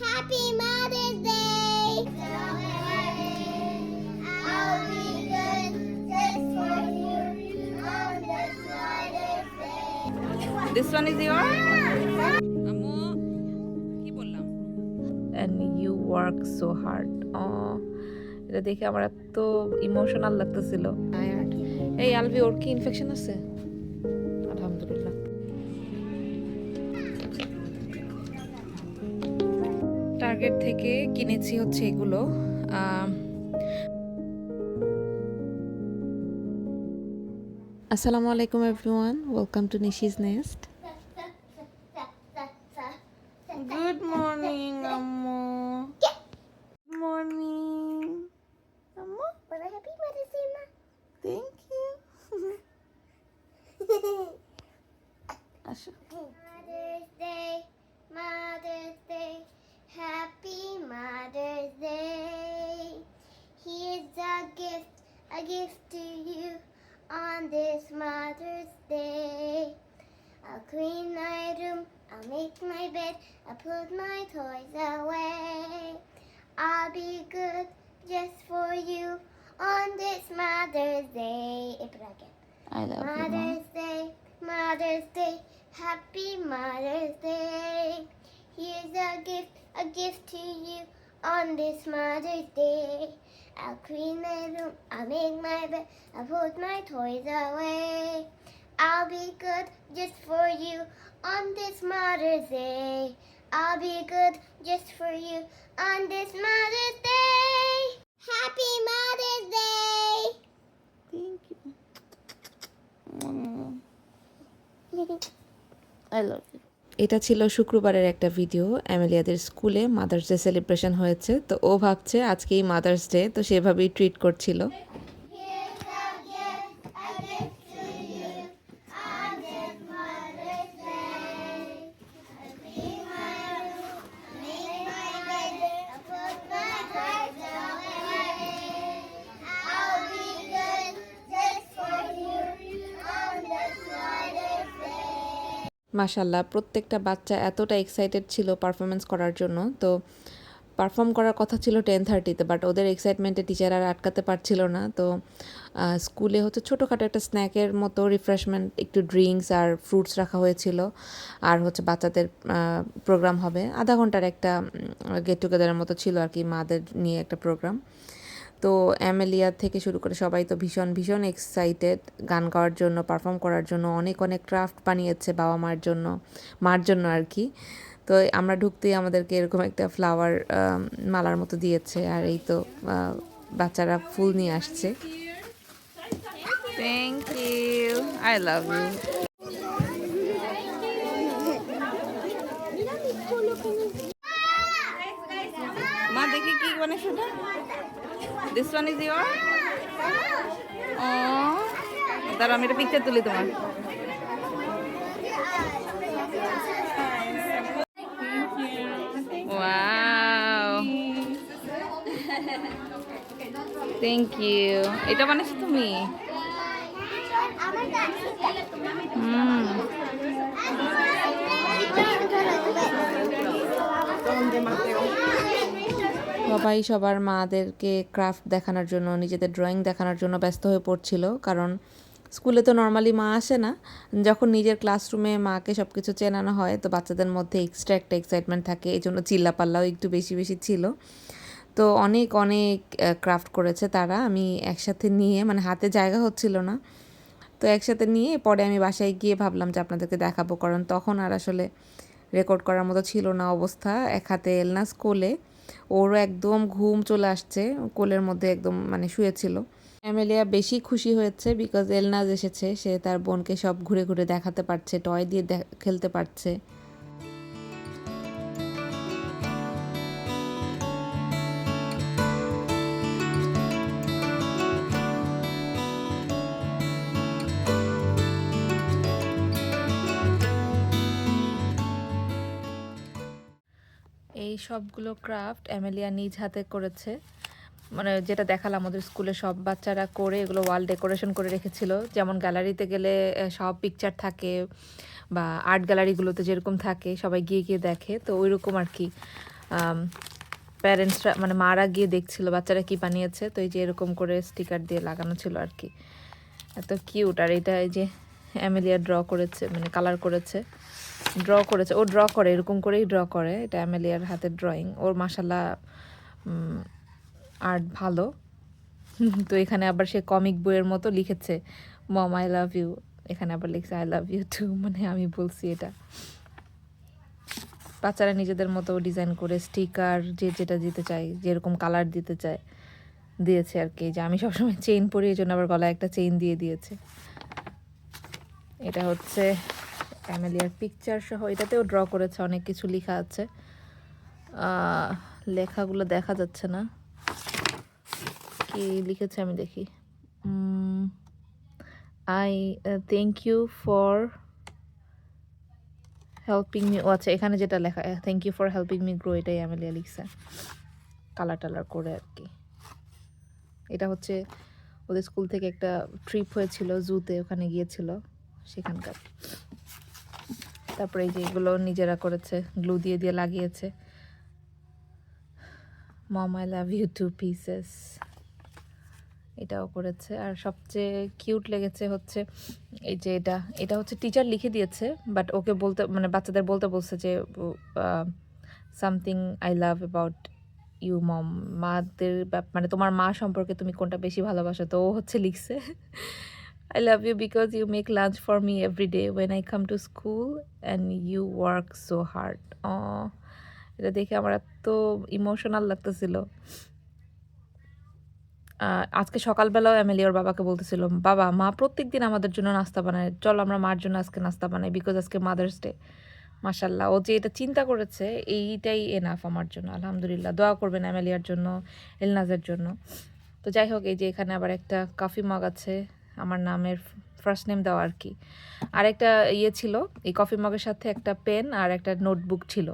Happy Mother's Day! I'll be good just for you on this Mother's Day. Is your আম্মু কি বললাম? And you work so hard এটা দেখে আমার এত ইমোশনাল লাগতেছিল। এই আলভি ওর কি ইনফেকশন আছে? টার্গেট থেকে কিনেছি হচ্ছে এগুলো আসসালামু আলাইকুম everyone welcome to Nishi's nest. Good morning আম্মু। গুড মর্নিং আম্মু। Mother's Day. থ্যাংক ইউ আসো। Mother's Day, Mother's Day, Happy Mother's Day. Here's a gift, a gift to you on this Mother's Day. I'll clean my room, I'll make my bed, I'll put my toys away. I'll be good just for you on this Mother's Day. I love Mother's Day, Mother's Day, Happy Mother's Day. Here's a gift a gift to you on this Mother's Day. I'll clean my room, I'll make my bed, I'll put my toys away. I'll be good just for you on this Mother's Day. I'll be good just for you on this Mother's Day. Happy Mother's Day! Thank you. I love you. এটা ছিল শুক্রবারের একটা video অ্যামেলিয়াদের স্কুলে mother's day celebration হয়েছে। তো ও ভাবছে আজকেই mother's day, তো সেভাবেই ট্রিট করছিল। Day. মাশাল্লাহ প্রত্যেকটা বাচ্চা এতটা এক্সাইটেড ছিল পারফরমেন্স করার জন্য। তো পারফর্ম করার কথা ছিল টেন থার্টিতে বাট ওদের এক্সাইটমেন্টে টিচার আর আটকাতে পারছিল না। তো স্কুলে হচ্ছে ছোটোখাটো একটা স্ন্যাকের মতো রিফ্রেশমেন্ট একটু ড্রিঙ্কস আর ফ্রুটস রাখা হয়েছিল। আর হচ্ছে বাচ্চাদের প্রোগ্রাম হবে। আধা ঘণ্টার একটা গেট টুগেদারের মতো ছিল আর কি, মাদের নিয়ে একটা প্রোগ্রাম তো অ্যামেলিয়া থেকে শুরু করে সবাই তো ভীষণ ভীষণ এক্সাইটেড গান গাওয়ার জন্য পারফর্ম করার জন্য, অনেক অনেক ক্রাফট বানিয়েছে বাবা মার জন্য মার জন্য আর কি। তো আমরা ঢুকতেই আমাদেরকে এরকম একটা ফ্লাওয়ার মালার মতো দিয়েছে আর এই তো বাচ্চারা ফুল নিয়ে আসছে। Thank you I love you দেখি কি মানে সেটা। দিস ওয়ান ইজ ইয়োর ও দাঁড়া আমি একটা পিকচার তুলি তোমার। ওয়াও থ্যাংক ইউ এটা বানাইছো তুমি? হুম। সবাই সবার মাদেরকে ক্রাফট দেখানোর জন্য, নিজেদের ড্রয়িং দেখানোর জন্য ব্যস্ত হয়ে পড়ছিল। কারণ স্কুলে তো নর্মালি মা আসে না। যখন নিজের ক্লাসরুমে মাকে সব কিছু চেনানো হয়, তো বাচ্চাদের মধ্যে এক্সট্রা একটা এক্সাইটমেন্ট থাকে। এই জন্য চিল্লাপাল্লাও একটু বেশি বেশি ছিল। তো অনেক অনেক ক্রাফট করেছে তারা। আমি একসাথে নিয়ে মানে হাতে জায়গা হচ্ছিল না। তো একসাথে নিয়ে পরে আমি বাসায় গিয়ে ভাবলাম যে আপনাদেরকে দেখাবো। কারণ তখন আর আসলে রেকর্ড করার মতো ছিল না অবস্থা। এক হাতে এলনাস কোলে ওরও একদম ঘুম চলে আসছে, কোলের মধ্যে একদম মানে শুয়েছিল। অ্যামেলিয়া বেশি খুশি হয়েছে বিকজ এলনাজ এসেছে, সে তার বোনকে সব ঘুরে ঘুরে দেখাতে পারছে টয় দিয়ে খেলতে পারছে। সবগুলো ক্রাফট অ্যামেলিয়া নিজ হাতে করেছে। মানে যেটা দেখালাম আমাদের স্কুলে সব বাচ্চারা করে, এগুলো ওয়াল ডেকোরেশন করে রেখেছিল। যেমন গ্যালারিতে গেলে সব পিকচার থাকে বা আর্ট গ্যালারিগুলোতে যেরকম থাকে, সবাই গিয়ে গিয়ে দেখে। তো ওই রকম আর কি প্যারেন্টসরা মানে মারা গিয়ে দেখছিল বাচ্চারা কি বানিয়েছে। তো এই যে এরকম করে স্টিকার দিয়ে লাগানো ছিল আর কি। এত কিউট আর এটা এই যে অ্যামেলিয়া ড্র করেছে মানে কালার করেছে। ড্র করেছে। ও ড্র করে, এরকম করেই ড্র করে। এটা অ্যামেলিয়ার হাতের ড্রয়িং ওর মাসাল্লাহ আর্ট ভালো। তো এখানে আবার সে কমিক বইয়ের মতো লিখেছে মম আই লাভ ইউ এখানে আবার লিখছে আই লাভ ইউ টু মানে আমি বলছি এটা। বাচ্চারা নিজেদের মতো ডিজাইন করে স্টিকার যে যেটা দিতে চায়, যেরকম কালার দিতে চায়, দিয়েছে আর কি। যে আমি সবসময় চেইন পরি এই জন্য আবার গলায় একটা চেইন দিয়ে দিয়েছে। এটা হচ্ছে অ্যামেলিয়ার পিকচার সহ, এটাতেও ড্র করেছে, অনেক কিছু লেখা আছে। লেখাগুলো দেখা যাচ্ছে না। কি লিখেছে আমি দেখি। I thank you for helping me ও আচ্ছা এখানে যেটা লেখা thank you for helping me grow এটাই অ্যামেলিয়া লিখছে। কালার টালার করে আর কি। এটা হচ্ছে ওদের স্কুল থেকে একটা ট্রিপ হয়েছিল জুতে ওখানে গিয়েছিল, সেখানকার। তারপরে এই যে এগুলো নিজেরা করেছে, গ্লু দিয়ে দিয়ে লাগিয়েছে। Mom I love you two pieces এটাও করেছে। আর সবচেয়ে কিউট লেগেছে হচ্ছে এই যে এটা। এটা হচ্ছে টিচার লিখে দিয়েছে বাট ওকে বলতে মানে বাচ্চাদের বলতে বলছে যে something I love about you mom মাদের মানে তোমার মা সম্পর্কে তুমি কোনটা বেশি ভালোবাসো? তো ও হচ্ছে লিখছে। I love you because you make lunch for me every day when I come to school and you work so hard এটা দেখে আমার এত ইমোশনাল লাগতেছিল। আজকে সকালবেলাও এমএলএ ওর বাবাকে বলতেছিল, বাবা, মা প্রত্যেকদিন আমাদের জন্য নাস্তা বানায়। চল আমরা মার জন্য আজকে নাস্তা বানাই বিকজ আজকে মাদার্স ডে মাসাল্লাহ ও যে এটা চিন্তা করেছে, এইটাই এনাফ আমার জন্য। আলহামদুলিল্লাহ, দোয়া করবেন এমএলিয়ার জন্য, এলনাজের জন্য। তো যাই হোক, এই যে এখানে আবার একটা কফি মগ আছে। আমার নামের ফার্স্ট নেম দেওয়া আর কি। আর একটা ইয়ে ছিল, এই কফি মগের সাথে একটা পেন আর একটা নোটবুক ছিল।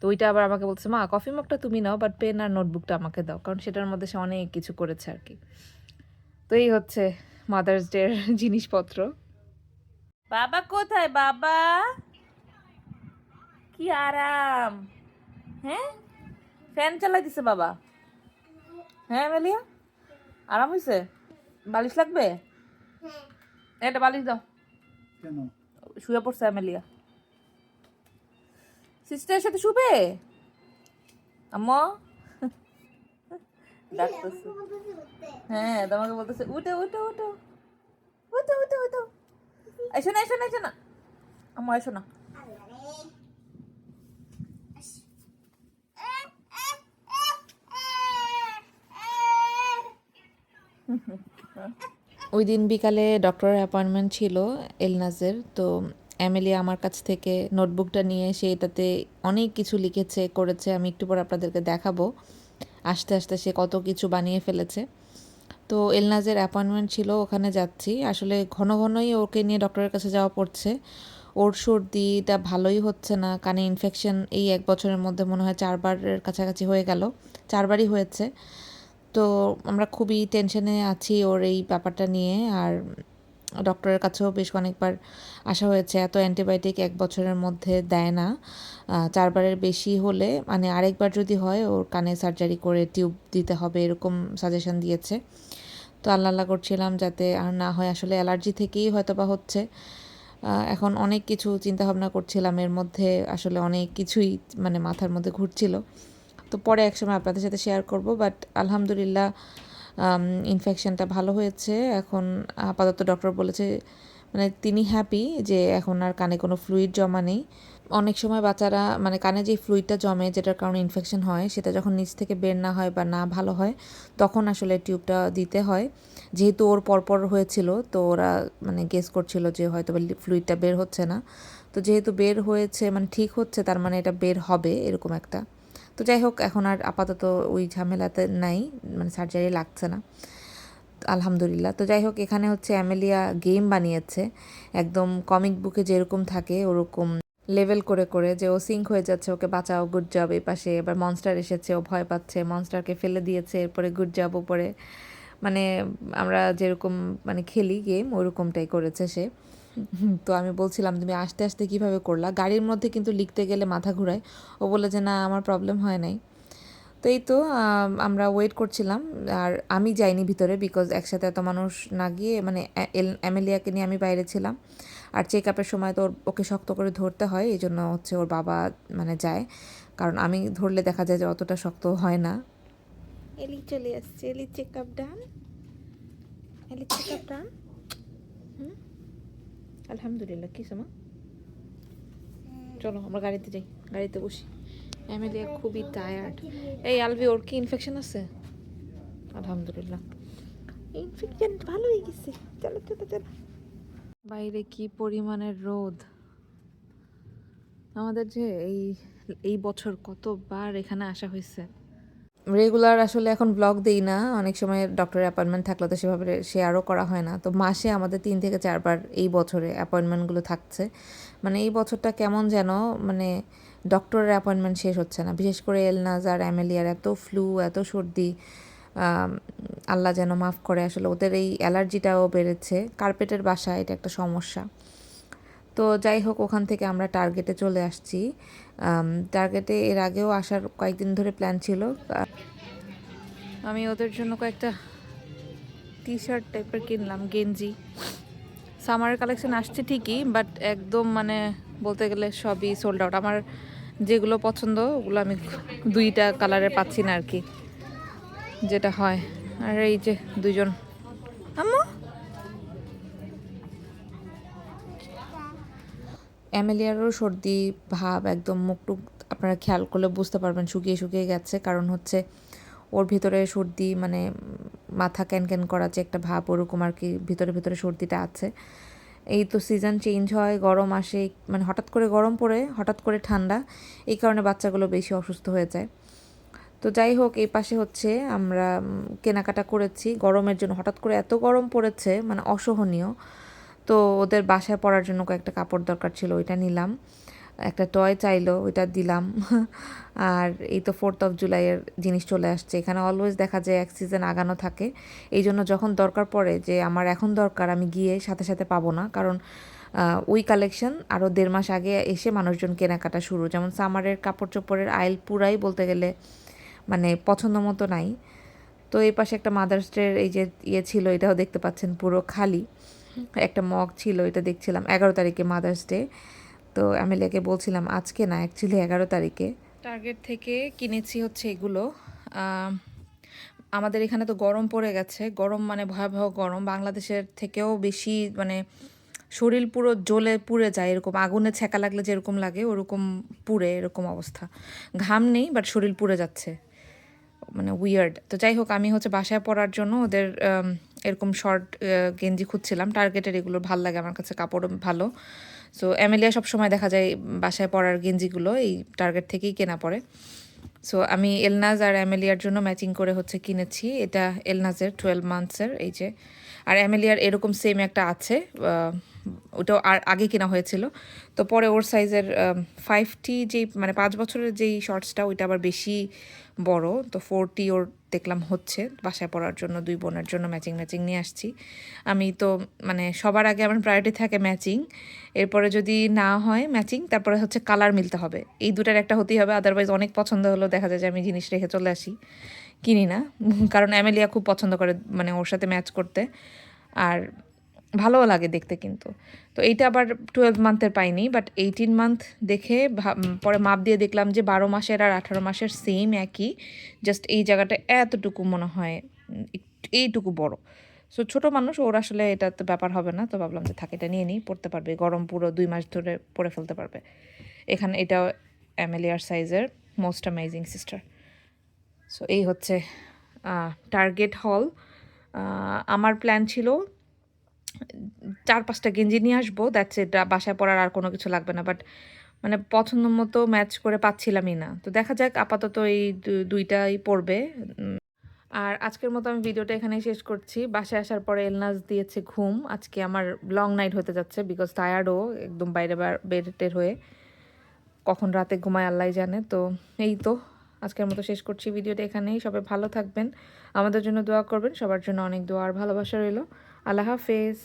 তো ওইটা আবার আমাকে বলছে, মা কফি মগটা তুমি নাও বাট পেন আর নোটবুকটা আমাকে দাও। কারণ সেটার মধ্যে সে অনেক কিছু করেছে আর কি। তো এই হচ্ছে মাদার্স ডের জিনিসপত্র। বাবা কোথায়, বাবা? কি আরাম। হ্যাঁ? ফ্যান চালাই দিছে বাবা। হ্যাঁ মেলিয়া? আরাম হয়েছে বালিশ লাগবে? এটা বালিশ দাও। কেন? শুয়ে পড়ছে অ্যামেলিয়া। সিস্টারের সাথে শুবে? আম্মা? ডাকতেছে। হ্যাঁ তোমাকে বলতেছে উঠো উঠো উঠো। উঠো উঠো উঠো। এসো না এসো না এসো না আম্মা এসো না ওই দিন বিকালে ডক্টরের অ্যাপয়েন্টমেন্ট ছিল এলনাজের, তো এমিলি আমার কাছ থেকে নোটবুকটা নিয়ে সে এটাতে অনেক কিছু লিখেছে, করেছে, আমি একটু পর আপনাদেরকে দেখাবো। আস্তে আস্তে সে কত কিছু বানিয়ে ফেলেছে। তো এলনাজের অ্যাপয়েন্টমেন্ট ছিল, ওখানে যাচ্ছি। আসলে ঘন ঘনই ওকে নিয়ে ডক্টরের কাছে যাওয়া পড়ছে। ওর সর্দিটা ভালোই হচ্ছে না, কানে ইনফেকশন এই এক বছরের মধ্যে মনে হয় চারবারের কাছাকাছি হয়ে গেল, চারবারই হয়েছে। তো আমরা খুবই টেনশনে আছি ওর এই ব্যাপারটা নিয়ে আর ডক্টরের কাছেও বেশ অনেকবার আসা হয়েছে। এত অ্যান্টিবায়োটিক এক বছরের মধ্যে দেয় না। চারবারের বেশি হলে মানে আরেকবার যদি হয় ওর কানে সার্জারি করে টিউব দিতে হবে এরকম সাজেশন দিয়েছে। তো আল্লাহ আল্লাহ করছিলাম যাতে আর না হয়। আসলে অ্যালার্জি থেকেই হয়তো বা হচ্ছে এখন অনেক কিছু চিন্তা ভাবনা করছিলাম। এর মধ্যে আসলে অনেক কিছুই মানে মাথার মধ্যে ঘুরছিল। তো পরে একসময় আপনাদের সাথে শেয়ার করব বাট আলহামদুলিল্লাহ ইনফেকশনটা ভালো হয়েছে। এখন আপাতত ডক্টর বলেছে মানে তিনি হ্যাপি যে এখন আর কানে কোনো ফ্লুইড জমা নেই। অনেক সময় বাচ্চারা মানে কানে যে ফ্লুইডটা জমে, যেটার কারণে ইনফেকশন হয়, সেটা যখন নিচ থেকে বের না হয় বা না ভালো হয়, তখন আসলে টিউবটা দিতে হয়। যেহেতু ওর পরপর হয়েছিল, তো ওরা মানে গেস করছিল যে হয়তো বা ফ্লুইডটা বের হচ্ছে না। তো যেহেতু বের হয়েছে মানে ঠিক হচ্ছে, তার মানে এটা বের হবে, এরকম একটা। তো যাই হোক, এখন আর আপাতত ওই ঝামেলাতে নাই মানে সার্জারি লাগছে না। আলহামদুলিল্লাহ। তো যাই হোক, এখানে হচ্ছে অ্যামেলিয়া গেম বানিয়েছে। একদম কমিক বুকে যেরকম থাকে, ওরকম লেভেল করে করে যে ও সিঙ্ক হয়ে যাচ্ছে, ওকে বাঁচাও গুড জব এই পাশে। এবার মনস্টার এসেছে, ও ভয় পাচ্ছে মনস্টারকে ফেলে দিয়েছে, এরপরে গুড জব উপরে। মানে আমরা যেরকম মানে খেলি গেম ওরকমটাই করেছে সে। তো আমি বলছিলাম, তুমি আস্তে আস্তে কীভাবে করলা? গাড়ির মধ্যে কিন্তু লিখতে গেলে মাথা ঘুরায়। ও বলে যে, না, আমার প্রবলেম হয় নাই। তো এই তো আমরা ওয়েট করছিলাম। আর আমি যাইনি ভিতরে বিকজ একসাথে এত মানুষ না গিয়ে মানে অ্যামেলিয়াকে নিয়ে আমি বাইরে ছিলাম। আর চেক আপের সময় তো ওকে শক্ত করে ধরতে হয়, এই জন্য হচ্ছে ওর বাবা মানে যায়। কারণ আমি ধরলে দেখা যায় যে অতটা শক্ত হয় না। এলি চলে আসছে এলি চেক আপ ডান এলি চেক আপ ডান আলহামদুলিল্লাহ কি সমা? চলো আমরা গাড়িতে যাই গাড়িতে বসি। অ্যামেলিয়া খুবই টায়ার্ড এই আলভি ওর কি ইনফেকশন আছে? আলহামদুলিল্লাহ। ইনফেকশন ভালো হয়ে গেছে। চলো চলো চলো। বাইরে কি পরিমাণের রোদ? আমাদের যে এই এই বছর কতবার এখানে আসা হয়েছে? রেগুলার আসলে এখন ব্লগ দিই না। অনেক সময় ডক্টরের অ্যাপয়েন্টমেন্ট থাকলে তো সেভাবে শেয়ারও করা হয় না। তো মাসে আমাদের তিন থেকে চারবার এই বছরে অ্যাপয়েন্টমেন্টগুলো থাকছে। মানে এই বছরটা কেমন যেন মানে ডক্টরের অ্যাপয়েন্টমেন্ট শেষ হচ্ছে না। বিশেষ করে এলনাজ আর অ্যামেলিয়ার এত ফ্লু এত সর্দি আল্লাহ যেন মাফ করে। আসলে ওদের এই অ্যালার্জিটাও বেড়েছে। কার্পেটের বাসা, এটা একটা সমস্যা। তো যাই হোক, ওখান থেকে আমরা টার্গেটে চলে আসছি। টার্গেটে এর আগেও আসার কয়েকদিন ধরে প্ল্যান ছিল। আমি ওদের জন্য কয়েকটা টি শার্ট টাইপের কিনলাম, গেঞ্জি। সামারের কালেকশন আসছে ঠিকই বাট একদম মানে বলতে গেলে সবই সোল্ড আউট আমার যেগুলো পছন্দ, ওগুলো আমি দুইটা কালারের পাচ্ছি না আর কি, যেটা হয়। আর এই যে দুজন আম্মু? অ্যামেলিয়ারও সর্দি, ভাব একদম মুখটুক আপনারা খেয়াল করলে বুঝতে পারবেন শুকিয়ে শুকিয়ে গেছে। কারণ হচ্ছে ওর ভিতরে সর্দি মানে মাথা ক্যান ক্যান করা যে একটা ভাব ওরকম আর কি ভিতরে ভিতরে সর্দিটা আছে। এই তো সিজন চেঞ্জ হয়, গরম আসে মানে হঠাৎ করে গরম পড়ে, হঠাৎ করে ঠান্ডা, এই কারণে বাচ্চাগুলো বেশি অসুস্থ হয়ে যায়। তো যাই হোক, এই পাশে হচ্ছে আমরা কেনাকাটা করেছি, গরমের জন্য। হঠাৎ করে এত গরম পড়েছে মানে অসহনীয়। তো ওদের বাসায় পরার জন্য কয়েকটা কাপড় দরকার ছিল, ওইটা নিলাম। একটা টয় চাইলো, ওইটা দিলাম। আর এই তো ফোর্থ অফ জুলাইয়ের জিনিস চলে আসছে। এখানে অলওয়েজ দেখা যায় এক সিজন আগানো থাকে। এই জন্য যখন দরকার পড়ে যে আমার এখন দরকার, আমি গিয়ে সাথে সাথে পাবো না। কারণ ওই কালেকশন আরও দেড় মাস আগে এসে মানুষজন কেনাকাটা শুরু। যেমন সামারের কাপড় চোপড়ের আইল পুরাই বলতে গেলে মানে পছন্দ মতো নাই। তো এই পাশে একটা মাদার্স ডের এই যে ইয়ে ছিল, এটাও দেখতে পাচ্ছেন পুরো খালি। একটা মগ ছিল, এটা দেখছিলাম এগারো তারিখে মাদার্স ডে তো অ্যামেলিয়াকে বলছিলাম, আজকে না অ্যাকচুয়ালি এগারো তারিখে টার্গেট থেকে কিনেছি হচ্ছে এগুলো। আমাদের এখানে তো গরম পড়ে গেছে, গরম মানে ভয়াবহ গরম। বাংলাদেশের থেকেও বেশি মানে শরীর পুরো জ্বলে পুড়ে যায় এরকম, আগুনে ছ্যাঁকা লাগলে যেরকম লাগে ওরকম পুড়ে, এরকম অবস্থা। ঘাম নেই বাট শরীর পুড়ে যাচ্ছে। মানে উইয়ার্ড তো যাই হোক, আমি হচ্ছে বাসায় পরার জন্য ওদের এরকম শর্ট গেঞ্জি খুঁজছিলাম। টার্গেটের এগুলো ভালো লাগে আমার কাছে, কাপড় ভালো। সো অ্যামেলিয়া সবসময় দেখা যায় বাসায় পরার গেঞ্জিগুলো, এই টার্গেট থেকেই কেনা পড়ে সো আমি এলনাজ আর অ্যামেলিয়ার জন্য ম্যাচিং করে হচ্ছে কিনেছি। এটা এলনাজের টুয়েলভ মান্থসের এই যে। আর অ্যামেলিয়ার এরকম সেম একটা আছে ওটাও আর আগে কেনা হয়েছিল। তো পরে ওর সাইজের ফাইভটি যেই মানে পাঁচ বছরের যেই শর্টসটা ওইটা আবার বেশি বড়। তো ফোরটি ওর দেখলাম হচ্ছে। বাসায় পড়ার জন্য, দুই বোনের জন্য ম্যাচিং ম্যাচিং নিয়ে আসছি। আমি তো মানে সবার আগে আমার প্রায়োরিটি থাকে ম্যাচিং এরপরে যদি না হয় ম্যাচিং তারপরে হচ্ছে কালার মিলতে হবে। এই দুটার একটা হতেই হবে। আদারওয়াইজ অনেক পছন্দ হলো দেখা যায় যে আমি জিনিস রেখে চলে আসি। কিনি না। কারণ অ্যামেলিয়া খুব পছন্দ করে মানে ওর সাথে ম্যাচ করতে। আর ভালোও লাগে দেখতে কিন্তু। তো এইটা আবার টুয়েলভ মান্থের পাইনি বাট এইটিন মান্থ দেখে পরে মাপ দিয়ে দেখলাম যে বারো মাসের আর আঠারো মাসের সেম একই জাস্ট এই জায়গাটা এতটুকু মনে হয় এইটুকু বড়। সো ছোটো মানুষ, ওর আসলে এটা তো ব্যাপার হবে না, তো ভাবলাম যে থাকে, এটা নিয়ে নিই, পড়তে পারবে, গরম পুরো দুই মাস ধরে পরে ফেলতে পারবে। এখানে এটা অ্যামেলিয়ার সাইজের মোস্ট অ্যামেজিং সিস্টার সো এই হচ্ছে টার্গেট হল আমার প্ল্যান ছিল চার পাঁচটা গেঞ্জি নিয়ে আসব দ্যাটস এটা বাসায় পরার আর কোনো কিছু লাগবে না বাট মানে পছন্দ মতো ম্যাচ করে পাচ্ছিলামই না। তো দেখা যাক, আপাতত এই দুইটাই পড়বে আর আজকের মতো আমি ভিডিওটা এখানেই শেষ করছি। বাসায় আসার পরে এলনাজ দিয়েছে ঘুম। আজকে আমার লং নাইট হতে যাচ্ছে বিকজ টায়ার্ডও একদম বাইরে বেড টের হয়ে কখন রাতে ঘুমায় আল্লাহ জানে। তো এই তো, আজকের মতো শেষ করছি ভিডিওটা এখানেই। সবাই ভালো থাকবেন। আমাদের জন্য দোয়া করবেন। সবার জন্য অনেক দোয়া আর ভালোবাসা রইল। আল্লাহ হাফেজ।